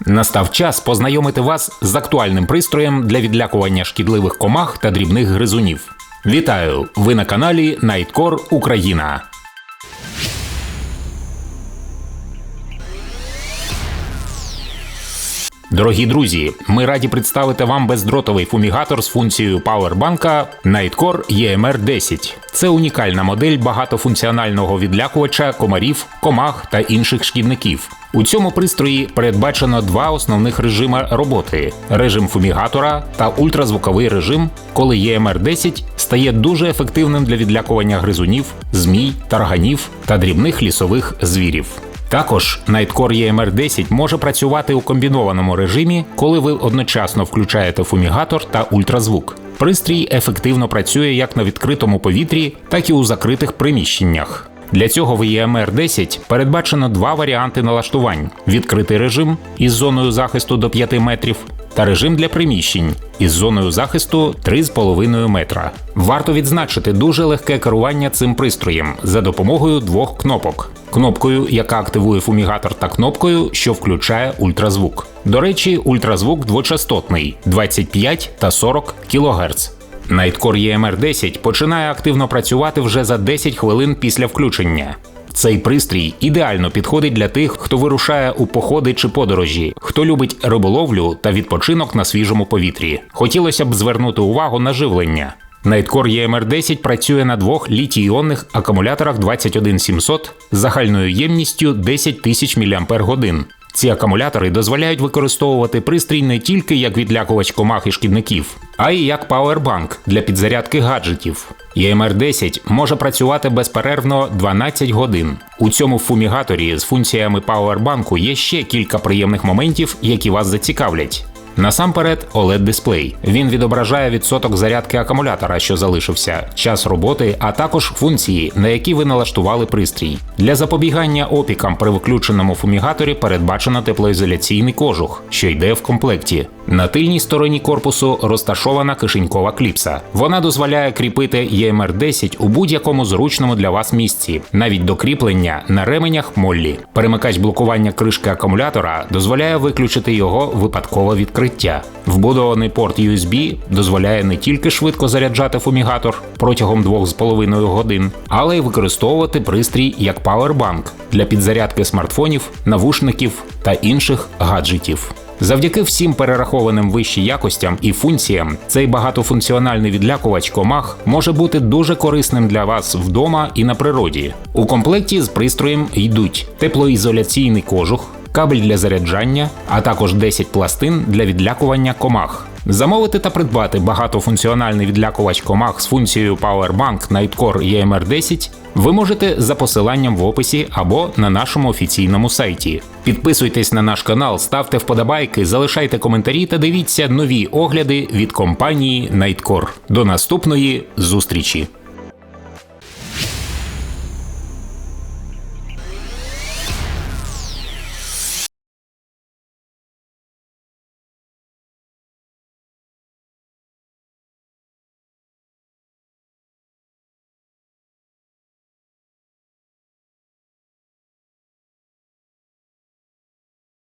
Настав час познайомити вас з актуальним пристроєм для відлякування шкідливих комах та дрібних гризунів. Вітаю! Ви на каналі Nightcore Україна. Дорогі друзі, ми раді представити вам бездротовий фумігатор з функцією пауербанка Nightcore EMR 10. Це унікальна модель багатофункціонального відлякувача комарів, комах та інших шкідників. У цьому пристрої передбачено два основних режими роботи: режим фумігатора та ультразвуковий режим, коли EMR 10 стає дуже ефективним для відлякування гризунів, змій, тарганів та дрібних лісових звірів. Також Nightcore EMR 10 може працювати у комбінованому режимі, коли ви одночасно включаєте фумігатор та ультразвук. Пристрій ефективно працює як на відкритому повітрі, так і у закритих приміщеннях. Для цього в EMR 10 передбачено два варіанти налаштувань: відкритий режим із зоною захисту до 5 метрів та режим для приміщень із зоною захисту 3,5 метра. Варто відзначити дуже легке керування цим пристроєм за допомогою двох кнопок: кнопкою, яка активує фумігатор, та кнопкою, що включає ультразвук. До речі, ультразвук двочастотний 25 та 40 кГц. Nightcore EMR 10 починає активно працювати вже за 10 хвилин після включення. Цей пристрій ідеально підходить для тих, хто вирушає у походи чи подорожі, хто любить риболовлю та відпочинок на свіжому повітрі. Хотілося б звернути увагу на живлення. Nightcore EMR 10 працює на двох літій-іонних акумуляторах 21700 з загальною ємністю 10 тисяч мАч. Ці акумулятори дозволяють використовувати пристрій не тільки як відлякувач комах і шкідників, а й як пауербанк для підзарядки гаджетів. EMR 10 може працювати безперервно 12 годин. У цьому фумігаторі з функціями пауербанку є ще кілька приємних моментів, які вас зацікавлять. Насамперед, oled дисплей. Він відображає відсоток зарядки акумулятора, що залишився, час роботи, а також функції, на які ви налаштували пристрій. Для запобігання опікам при виключеному фумігаторі передбачено теплоізоляційний кожух, що йде в комплекті. На тильній стороні корпусу розташована кишенькова кліпса. Вона дозволяє кріпити EMR 10 у будь-якому зручному для вас місці, навіть до кріплення на ременях Моллі. Перемикач блокування кришки акумулятора дозволяє виключити його випадкове відкриття. Вбудований порт USB дозволяє не тільки швидко заряджати фумігатор протягом 2,5 годин, але й використовувати пристрій як пауербанк для підзарядки смартфонів, навушників та інших гаджетів. Завдяки всім перерахованим вищі якостям і функціям, цей багатофункціональний відлякувач комах може бути дуже корисним для вас вдома і на природі. У комплекті з пристроєм йдуть теплоізоляційний кожух, кабель для заряджання, а також 10 пластин для відлякування комах. Замовити та придбати багатофункціональний відлякувач комах з функцією Powerbank Nightcore EMR 10 ви можете за посиланням в описі або на нашому офіційному сайті. Підписуйтесь на наш канал, ставте вподобайки, залишайте коментарі та дивіться нові огляди від компанії Nightcore. До наступної зустрічі!